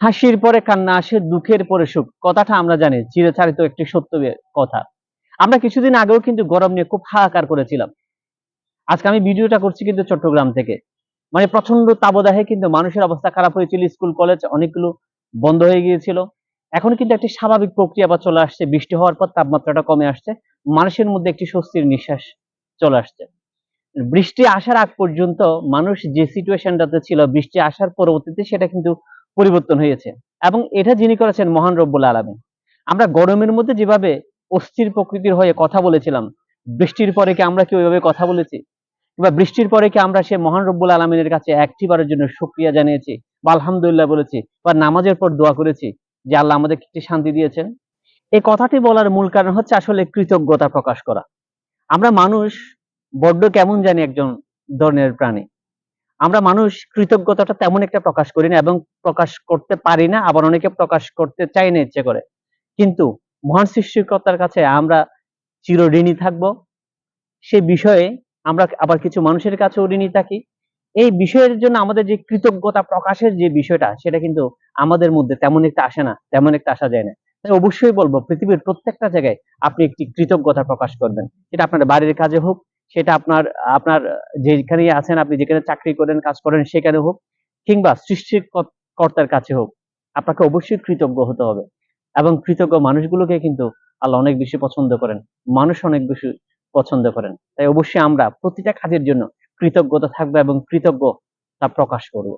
হাসির পরে কান্না আসে, দুঃখের পরে সুখ। কথাটা আমরা জানি, চিরচারিত একটি সত্য কথা। আমরা কিছুদিন আগেও কিন্তু গরম নিয়ে খুব হাহাকার করেছিলাম। আজকে আমি ভিডিওটা করছি কিন্তু চট্টগ্রাম থেকে। মানে প্রচণ্ড তাবদাহে কিন্তু মানুষের অবস্থা খারাপ হয়েছিল, স্কুল, কলেজ অনেকগুলো বন্ধ হয়ে গিয়েছিল। এখন কিন্তু একটি স্বাভাবিক প্রক্রিয়া বা চলে আসছে। বৃষ্টি হওয়ার পর তাপমাত্রাটা কমে আসছে। মানুষের মধ্যে একটি স্বস্তির নিঃশ্বাস চলে আসছে। বৃষ্টি আসার আগ পর্যন্ত মানুষ যে সিচুয়েশনটাতে ছিল, বৃষ্টি আসার পরবর্তীতে সেটা কিন্তু পরিবর্তন হয়েছে। এবং এটা যিনি করেছেন মহান রব্বুল আলমিন। আমরা গরমের মধ্যে যেভাবে অস্থির প্রকৃতির হয়ে কথা বলেছিলাম, বৃষ্টির পরে কি আমরা কি ওইভাবে কথা বলেছি? কিংবা বৃষ্টির পরে কি আমরা সে মহান রব্বুল আলমিনের কাছে একটিবারের জন্য শুক্রিয়া জানিয়েছি বা আলহামদুলিল্লাহ বলেছি বা নামাজের পর দোয়া করেছি যে আল্লাহ আমাদের একটি শান্তি দিয়েছেন? এই কথাটি বলার মূল কারণ হচ্ছে আসলে কৃতজ্ঞতা প্রকাশ করা। আমরা মানুষ বড্ড কেমন জানি একজন ধরনের প্রাণী। আমরা মানুষ কৃতজ্ঞতাটা তেমন একটা প্রকাশ করি না এবং প্রকাশ করতে পারি না, আবার অনেকে প্রকাশ করতে চাই না ইচ্ছে করে। কিন্তু মহান সৃষ্টিকর্তার কাছে আমরা চিরঋণী থাকব। সে বিষয়ে আমরা আবার কিছু মানুষের কাছেও ঋণী থাকি। এই বিষয়ের জন্য আমাদের যে কৃতজ্ঞতা প্রকাশের যে বিষয়টা, সেটা কিন্তু আমাদের মধ্যে তেমন একটা আসে না, তেমন একটা আসা যায় না। তাই অবশ্যই বলব, পৃথিবীর প্রত্যেকটা জায়গায় আপনি একটি কৃতজ্ঞতা প্রকাশ করবেন। এটা আপনার বাড়ির কাজে হোক সেটা আপনার আপনার যেখানে আছেন, আপনি যেখানে চাকরি করেন, কাজ করেন, সেখানে হোক কিংবা সৃষ্টিকর্তার কাছে হোক, আপনাকে অবশ্যই কৃতজ্ঞ হতে হবে। এবং কৃতজ্ঞ মানুষগুলোকে কিন্তু আল্লাহ অনেক বেশি পছন্দ করেন। মানুষ অনেক বেশি পছন্দ করেন। তাই অবশ্যই আমরা প্রতিটা কাজের জন্য কৃতজ্ঞতা থাকবে এবং কৃতজ্ঞ তা প্রকাশ করব।